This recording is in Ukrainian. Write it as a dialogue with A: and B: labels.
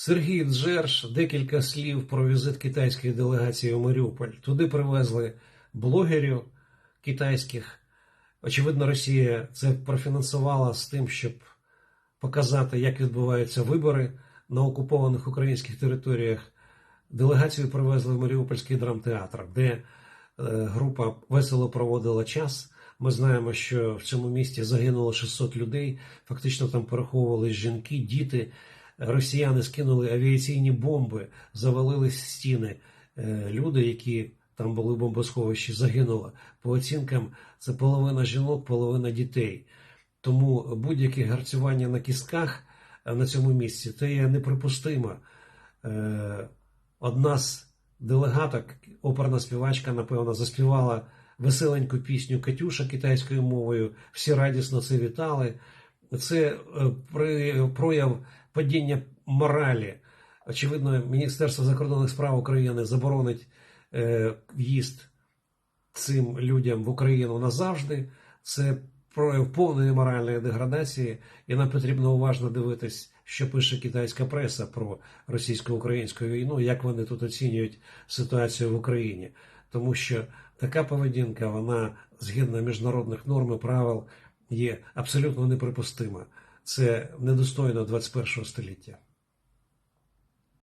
A: Сергій Джерш декілька слів про візит китайської делегації у Маріуполь. Туди привезли блогерів китайських. Очевидно, Росія це профінансувала з тим, щоб показати, як відбуваються вибори на окупованих українських територіях. Делегацію привезли в Маріупольський драмтеатр, де е, група весело проводила час. Ми знаємо, що в цьому місті загинуло 600 людей. Фактично там пораховували жінки, діти. Росіяни скинули авіаційні бомби, завалили стіни. Е, Люди, які там були в бомбосховищі, загинуло. По оцінкам, це половина жінок, половина дітей. Тому будь-яке гарцювання на кістках е, на цьому місці це є неприпустимо. Е, Одна з делегаток, оперна співачка, напевно, заспівала веселеньку пісню Катюша китайською мовою. Всі радісно це вітали. Це прояв падіння моралі. Очевидно, Міністерство закордонних справ України заборонить е, в'їзд цим людям в Україну назавжди. Це прояв повної моральної деградації, і нам потрібно уважно дивитись, що пише китайська преса про російсько-українську війну, як вони тут оцінюють ситуацію в Україні. Тому що така поведінка, вона згідно міжнародних норм і правил, є абсолютно неприпустима. Це недостойно 21 століття.